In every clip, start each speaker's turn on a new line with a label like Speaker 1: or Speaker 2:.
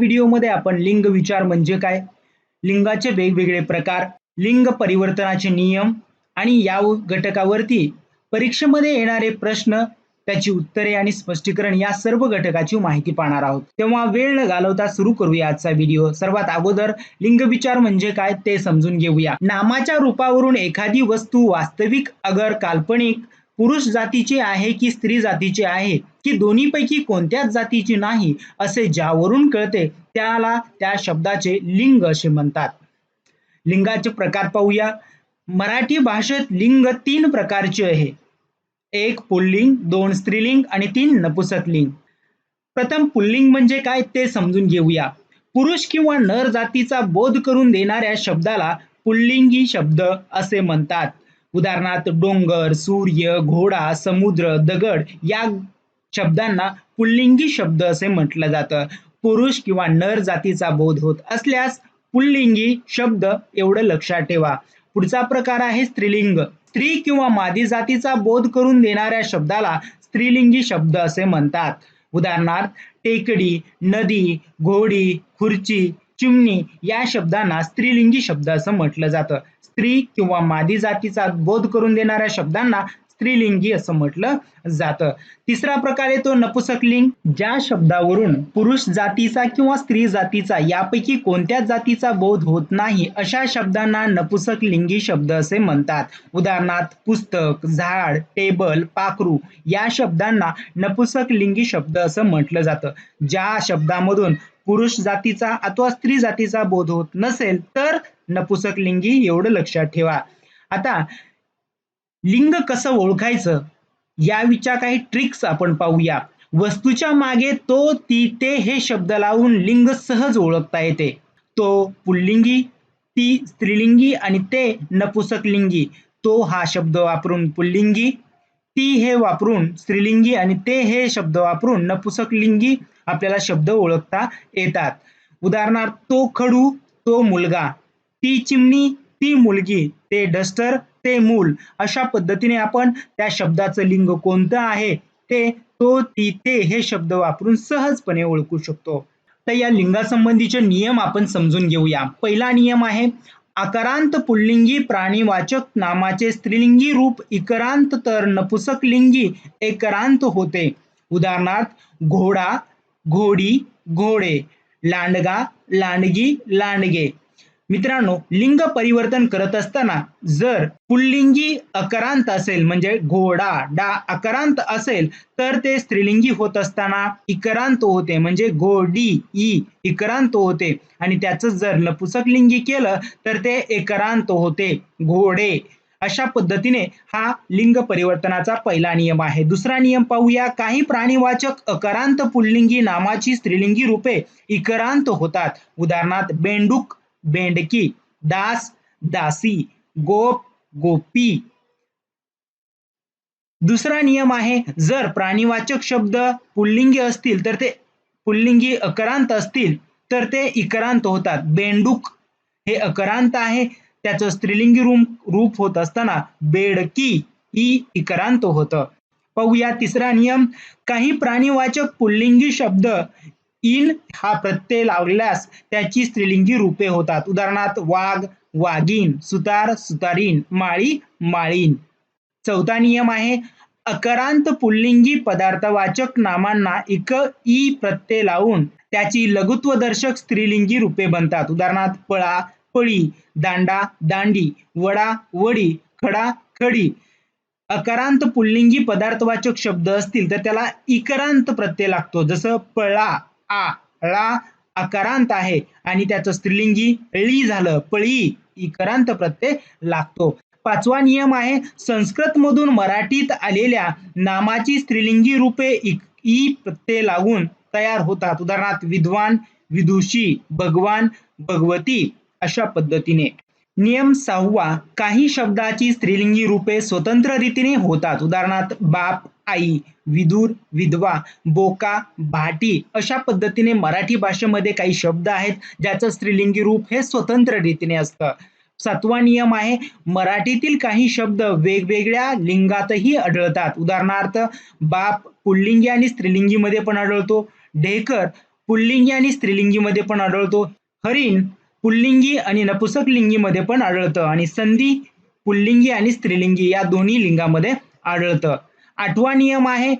Speaker 1: व्हिडिओमध्ये आपण लिंग विचार म्हणजे काय? लिंगाचे वेगवेगळे प्रकार लिंग परिवर्तनाचे नियम आणि या घटकावरती परीक्षेमध्ये येणारे प्रश्न त्याची उत्तरे आणि स्पष्टीकरण या सर्व घटकाची माहिती पाहणार आहोत. तेव्हा वेळ न घालवता सुरू करूया आजचा व्हिडिओ. सर्वात अगोदर लिंग विचार म्हणजे काय ते समजून घेऊया. नामाच्या रूपावरून एखादी वस्तू वास्तविक अगर काल्पनिक पुरुष जातीची आहे की स्त्री जातीची आहे? की दोन्हीपैकी कोणत्याच जातीची नाही असे ज्यावरून कळते त्याला त्या शब्दाचे लिंग असे म्हणतात. लिंगाचे प्रकार पाहूया. मराठी भाषेत लिंग तीन प्रकारचे आहे. एक पुल्लिंग दोन स्त्रीलिंग आणि तीन नपुसकलिंग. प्रथम पुल्लिंग म्हणजे काय ते समजून घेऊया. पुरुष किंवा नर जातीचा बोध करून देणाऱ्या शब्दाला पुल्लिंगी शब्द असे म्हणतात. उदाहरणार्थ डोंगर सूर्य घोडा समुद्र दगड या शब्दांना पुल्लिंगी शब्द असे म्हटलं जातं. पुरुष किंवा नर जातीचा बोध होत असल्यास पुल्लिंगी शब्द एवढं लक्षात ठेवा. पुढचा प्रकार आहे स्त्रीलिंग. स्त्री किंवा मादी जातीचा बोध करून देणाऱ्या शब्दाला स्त्रीलिंगी शब्द असे म्हणतात. उदाहरणार्थ टेकडी नदी घोडी खुर्ची चिमणी या शब्दांना स्त्रीलिंगी शब्द असं म्हटलं जातं. स्त्री किंवा मादी जातीचा बोध करून देणाऱ्या शब्दांना स्त्रीलिंगी असं म्हटलं जातं. तिसरा प्रकार येतो नपुसकलिंग ज्या शब्दावरून पुरुष जातीचा किंवा स्त्री जातीचा यापैकी कोणत्याच जातीचा बोध होत नाही अशा शब्दांना नपुसक लिंगी शब्द असे म्हणतात. उदाहरणार्थ पुस्तक झाड टेबल पाखरू या शब्दांना नपुसक लिंगी शब्द असं म्हटलं जातं. ज्या शब्दामधून पुरुष जातीचा अथवा स्त्री जातीचा बोध होत नसेल तर नपुसक लिंगी एवढं लक्षात ठेवा. आता लिंग कसं ओळखायचं? याविषयी काही ट्रिक्स आपण पाहूया. वस्तूच्या मागे तो ती ते हे शब्द लावून लिंग सहज ओळखता येते. तो पुल्लिंगी ती स्त्रीलिंगी आणि ते नपुसकलिंगी. तो हा शब्द वापरून पुल्लिंगी ती हे वापरून स्त्रीलिंगी आणि ते हे शब्द वापरून नपुसकलिंगी आपल्याला शब्द ओळखता येतात. उदाहरणार्थ तो खडू तो मुलगा. ती चिमणी ती मुलगी. ते डस्टर ते मूल. अशा पद्धतीने आपण त्या शब्दाचं लिंग कोणतं आहे? ते तो ती ते हे शब्द वापरून सहजपणे ओळखू शकतो. तर या लिंगासंबंधीचे नियम आपण समजून घेऊया. पहिला नियम आहे आकारांत पुल्लिंगी प्राणीवाचक नामाचे स्त्रीलिंगी रूप इकरांत तर नपुसक लिंगी एकरांत होते. उदाहरणार्थ घोडा घोडी घोडे लांडगा लांडगी लांडगे. मित्रांनो लिंग परिवर्तन करत असताना जर पुल्लिंगी अकरांत असेल म्हणजे घोडा डा अकरांत असेल तर ते स्त्रीलिंगी होत असताना इकरांत होते म्हणजे घोडी ई इकरांत होते. आणि त्याच जर नपुसकलिंगी केलं तर ते एकरांत होते घोडे. अशा पद्धतीने हा लिंग परिवर्तनाचा पहिला नियम आहे. दुसरा नियम पाहूया. काही प्राणीवाचक अकरांत पुल्लिंगी नामाची स्त्रीलिंगी रूपे इकरांत होतात. उदाहरणार्थ बेंडूक बेंडकी दास दासी गोप गोपी. दुसरा नियम आहे जर प्राणीवाचक शब्द पुल्लिंगी असतील तर ते पुल्लिंगी अकरांत असतील तर ते इकरांत होतात. बेंडूक हे अकरांत आहे. त्याचं स्त्रीलिंगी रूप रूप होत असताना बेडकी ही इकरांत होतं. पाहूया तिसरा नियम. काही प्राणीवाचक पुल्लिंगी शब्द इन हा प्रत्यय लावल्यास त्याची स्त्रीलिंगी रूपे होतात. उदाहरणार्थ वाघ वाघीन सुतार सुतारीन माळी माळीन चौथा नियम आहे अकरांत पुल्लिंगी पदार्थवाचक नामांना इक ई प्रत्यय लावून त्याची लघुत्वदर्शक स्त्रीलिंगी रूपे बनतात. उदाहरणार्थ पळा पळी दांडा दांडी वडा वडी खडा खडी. अकरांत पुल्लिंगी पदार्थवाचक शब्द असतील तर त्याला इकरांत प्रत्यय लागतो. जसं पळा आ ळा अकारांत आहे. आणि त्याचं स्त्रीलिंगी ळी झालं. पळी इकरांत प्रत्यय लागतो. पाचवा नियम आहे संस्कृत मधून मराठीत आलेल्या नामाची स्त्रीलिंगी रूपे ई प्रत्यय लागून तयार होतात. उदाहरणार्थ विद्वान विदुषी भगवान भगवती अशा पद्धतीने. नियम सहावा काही शब्दाची स्त्रीलिंगी रूपे स्वतंत्र रीतीने होतात. उदाहरणार्थ बाप आई विदूर विधवा बोका भाटी अशा पद्धतीने मराठी भाषेमध्ये काही शब्द आहेत ज्याचं स्त्रीलिंगी रूप हे स्वतंत्र रीतीने असतं. सातवा नियम आहे मराठीतील काही शब्द वेगवेगळ्या लिंगातही आढळतात. उदाहरणार्थ बाप पुल्लिंगी आणि स्त्रीलिंगीमध्ये पण आढळतो ढेकर पुल्लिंगी आणि स्त्रीलिंगीमध्ये पण आढळतो हरिण पुल्लिंगी आणि नपुसक लिंगीमध्ये पण आढळतं आणि संधी पुल्लिंगी आणि स्त्रीलिंगी या दोन्ही लिंगामध्ये आढळतं. आठवा नियम आहे.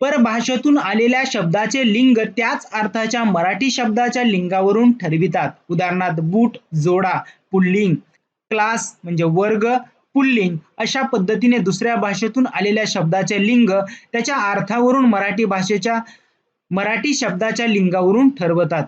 Speaker 1: परभाषेतून आलेल्या शब्दाचे लिंग त्याच अर्थाच्या मराठी शब्दाच्या लिंगावरून ठरवितात. उदाहरणार्थ बूट जोडा पुल्लिंग क्लास म्हणजे वर्ग पुल्लिंग अशा पद्धतीने दुसऱ्या भाषेतून आलेल्या शब्दाचे लिंग त्याच्या अर्थावरून मराठी भाषेच्या मराठी शब्दाच्या लिंगावरून ठरवतात.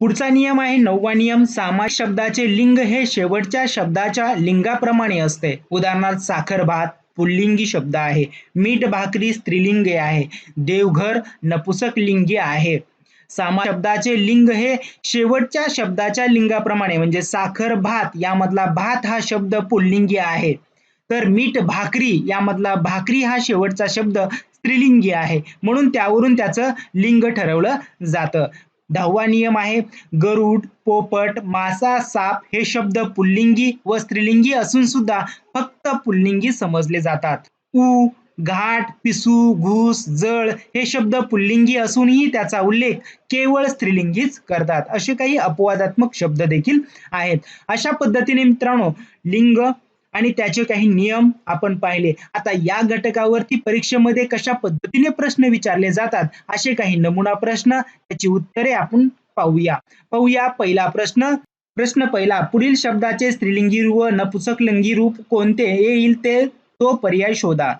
Speaker 1: पुढचा नियम आहे नववा नियम सामा शब्दाचे लिंग हे शेवटच्या शब्दाच्या लिंगाप्रमाणे असते. उदाहरणार्थ साखर भात पुल्लिंगी शब्द आहे. मीठ भाकरी स्त्रीलिंगी आहे. देवघर नपुसक लिंगी आहे. सामा शब्दाचे लिंग हे शेवटच्या शब्दाच्या लिंगाप्रमाणे म्हणजे साखर भात यामधला भात हा शब्द पुल्लिंगी आहे. तर मीठ भाकरी यामधला भाकरी हा शेवटचा शब्द स्त्रीलिंगी आहे. म्हणून त्यावरून त्याचं लिंग ठरवलं जातं. दहावा नियम आहे गरुड पोपट मासा साप हे शब्द पुल्लिंगी व स्त्रीलिंगी असून सुद्धा फक्त पुल्लिंगी समजले जातात. ऊ घाट पिसू घुस जळ हे शब्द पुल्लिंगी असूनही त्याचा उल्लेख केवळ स्त्रीलिंगीच करतात. असे काही अपवादात्मक शब्द देखील आहेत. अशा पद्धतीने मित्रांनो लिंग आणि त्याचे काही नियम आपण पाहिले. आता या घटकावरती परीक्षेमध्ये कशा पद्धतीने प्रश्न विचारले जातात असे काही नमुना प्रश्न त्याची उत्तरे आपण पाहूया. पाहूया पहिला प्रश्न. प्रश्न पहिला पुढील शब्दाचे स्त्रीलिंगी रूप व नपुसकलिंगी रूप कोणते? येईल ते तो पर्याय शोधा.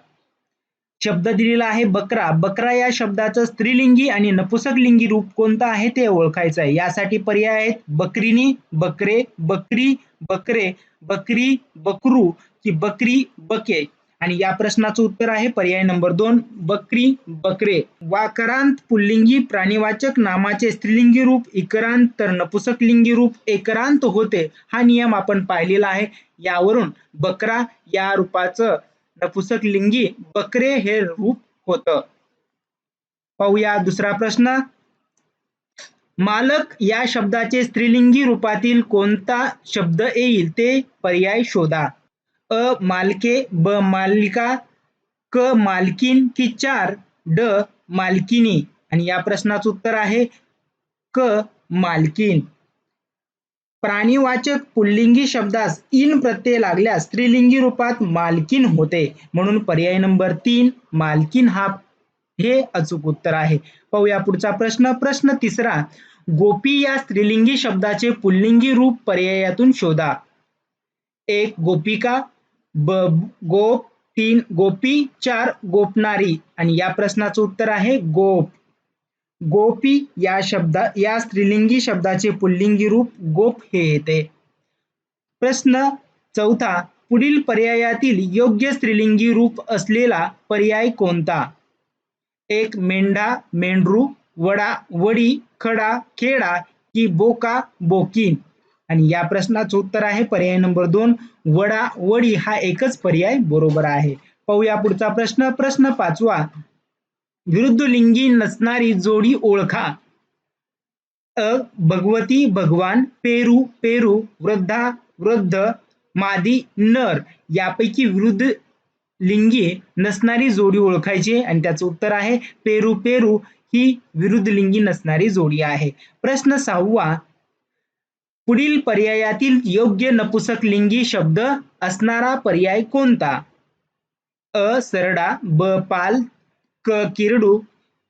Speaker 1: शब्द दिलेला आहे बकरा. बकरा या शब्दाचं स्त्रीलिंगी आणि नपुसकलिंगी रूप कोणतं आहे ते ओळखायचं आहे. यासाठी पर्याय आहेत बकरीनी बकरे बकरी बकरे बकरी बकरू की बकरी बके. आणि या प्रश्नाचं उत्तर आहे पर्याय नंबर दोन बकरी बकरे. वाकरांत पुल्लिंगी प्राणीवाचक नामाचे स्त्रीलिंगी रूप इकरांत तर नपुसकलिंगी रूप एकरांत होते हा नियम आपण पाहिलेला आहे. यावरून बकरा या रूपाचं नपुसकलिंगी बकरे हे रूप होत. पाहूया दुसरा प्रश्न. मालक या शब्दाचे स्त्रीलिंगी रूपातील कोणता शब्द येईल ते पर्याय शोधा. अ मालके ब मालिका क मालकीन की चार ड मालकिनी. आणि या प्रश्नाचं उत्तर आहे क मालकीन. प्राणीवाचक पुल्लिंगी शब्दास इन प्रत्यय लागल्यास स्त्रीलिंगी रूपात मालकीन होते. म्हणून पर्याय नंबर तीन मालकीन हा हे अचूक उत्तर आहे. पाहूया पुढचा प्रश्न. प्रश्न तिसरा गोपी या स्त्रीलिंगी शब्दाचे पुल्लिंगी रूप पर्यायातून शोधा. एक गोपिका ब गोप तीन गोपी चार गोपनारी. आणि या प्रश्नाचं उत्तर आहे गोप. गोपी या शब्दा या स्त्रीलिंगी शब्दाचे पुल्लिंगी रूप गोप हे येते. प्रश्न चौथा पुढील पर्यायातील योग्य स्त्रीलिंगी रूप असलेला पर्याय कोणता? एक मेंढा मेंढरू वडा वडी खडा खेडा की बोका बोकीन. आणि या प्रश्नाचं उत्तर आहे पर्याय नंबर दोन वडा वडी हा एकच पर्याय बरोबर आहे. पाहूया पुढचा प्रश्न. प्रश्न पाचवा विरुद्ध लिंगी नसणारी जोडी ओळखा. अ भगवती भगवान पेरू पेरू वृद्धा वृद्ध मादी नर यापैकी विरुद्ध लिंगी नसणारी जोडी ओळखायची आणि त्याचं उत्तर आहे पेरू पेरू ही विरुद्ध लिंगी नसणारी जोडी आहे. प्रश्न सहावा पुढील पर्यायातील योग्य नपुसक लिंगी शब्द असणारा पर्याय कोणता? अ सरडा ब पाल क किरडू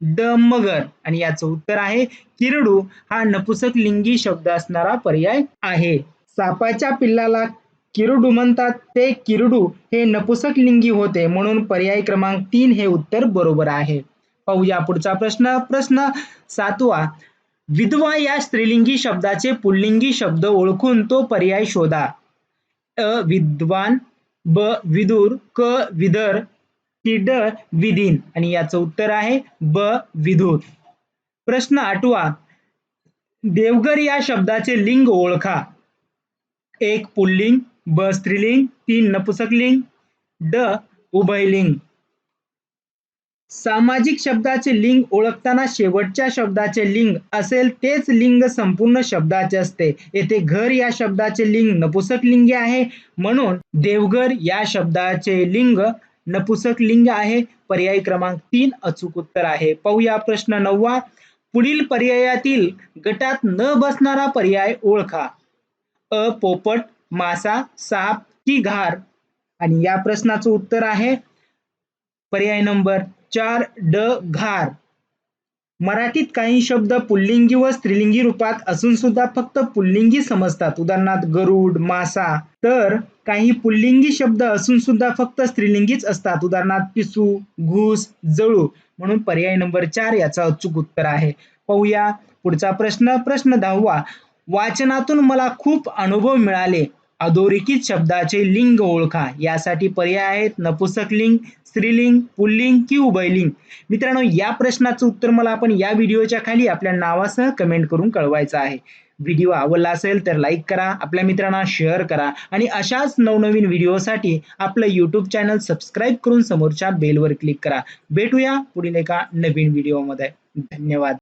Speaker 1: ड मगर. आणि याचं उत्तर आहे किरडू हा नपुसक लिंगी शब्द असणारा पर्याय आहे. सापाच्या पिल्लाला किरडू म्हणतात. ते किरडू हे नपुसक लिंगी होते म्हणून पर्याय क्रमांक तीन हे उत्तर बरोबर आहे. पाहूया पुढचा प्रश्न. प्रश्न सातवा. विधवा या स्त्रीलिंगी शब्दाचे पुल्लिंगी शब्द ओळखून तो पर्याय शोधा. अ विद्वान ब विदुर क विदर की ड विधीन. आणि याचं उत्तर आहे ब विधूर. प्रश्न आठवा. देवघर या शब्दाचे लिंग ओळखा. एक पुल्लिंग ब स्त्रीलिंग तीन नपुसकलिंग ड उभयलिंग. सामाजिक शब्दाचे लिंग ओळखताना शेवटच्या शब्दाचे लिंग असेल तेच लिंग संपूर्ण शब्दाचे असते. येथे घर या शब्दाचे लिंग नपुसक लिंगी आहे. म्हणून देवघर या शब्दाचे लिंग नपुसक लिंग आहे. पर्याय क्रमांक तीन अचूक उत्तर आहे. पाहूया प्रश्न नववा. पुढील पर्यायातील गटात न बसणारा पर्याय ओळखा. अ पोपट मासा साप की घार? आणि या प्रश्नाचं उत्तर आहे. पर्याय नंबर चार ड घार. मराठीत काही शब्द पुल्लिंगी व स्त्रीलिंगी रूपात असून सुद्धा फक्त पुल्लिंगी समजतात. उदाहरणार्थ गरुड मासा. तर काही पुल्लिंगी शब्द असून सुद्धा फक्त स्त्रीलिंगीच असतात. उदाहरणार्थ पिसू घुस जळू म्हणून पर्याय नंबर चार याचा अचूक उत्तर आहे. पाहूया पुढचा प्रश्न. प्रश्न दहावा वाचनातून मला खूप अनुभव मिळाले. अधोरेखित शब्दाचे लिंग ओळखा. यासाठी पर्याय आहेत नपुसक लिंग स्त्रीलिंग पुल्लिंग की उभयलिंग. मित्रांनो या प्रश्नाचं उत्तर मला आपण या व्हिडिओच्या खाली आपल्या नावासह कमेंट करून कळवायचं आहे. व्हिडिओ आवडला असेल तर लाईक करा आपल्या मित्रांना शेअर करा आणि अशाच नवनवीन व्हिडिओसाठी आपलं यूट्यूब चॅनल सबस्क्राईब करून समोरच्या बेलवर क्लिक करा. भेटूया पुढील एका नवीन व्हिडिओमध्ये. धन्यवाद.